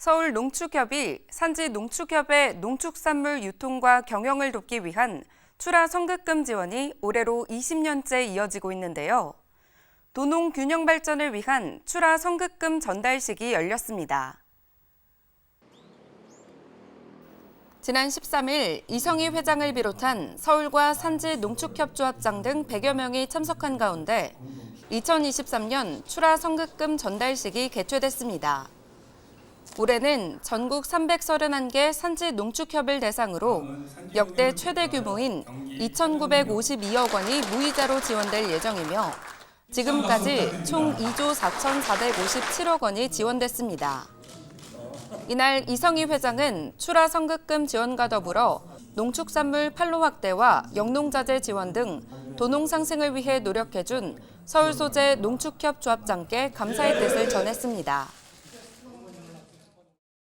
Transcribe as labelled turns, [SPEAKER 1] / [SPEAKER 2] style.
[SPEAKER 1] 서울 농축협이 산지 농축협의 농축산물 유통과 경영을 돕기 위한 출하 선급금 지원이 올해로 20년째 이어지고 있는데요. 도농 균형 발전을 위한 출하 선급금 전달식이 열렸습니다. 지난 13일 이성희 회장을 비롯한 서울과 산지 농축협조합장 등 100여 명이 참석한 가운데 2023년 출하 선급금 전달식이 개최됐습니다. 올해는 전국 331개 산지 농축협을 대상으로 역대 최대 규모인 2,952억 원이 무이자로 지원될 예정이며 지금까지 총 2조 4,457억 원이 지원됐습니다. 이날 이성희 회장은 출하 선급금 지원과 더불어 농축산물 판로 확대와 영농자재 지원 등 도농 상승을 위해 노력해준 서울 소재 농축협 조합장께 감사의 뜻을 전했습니다.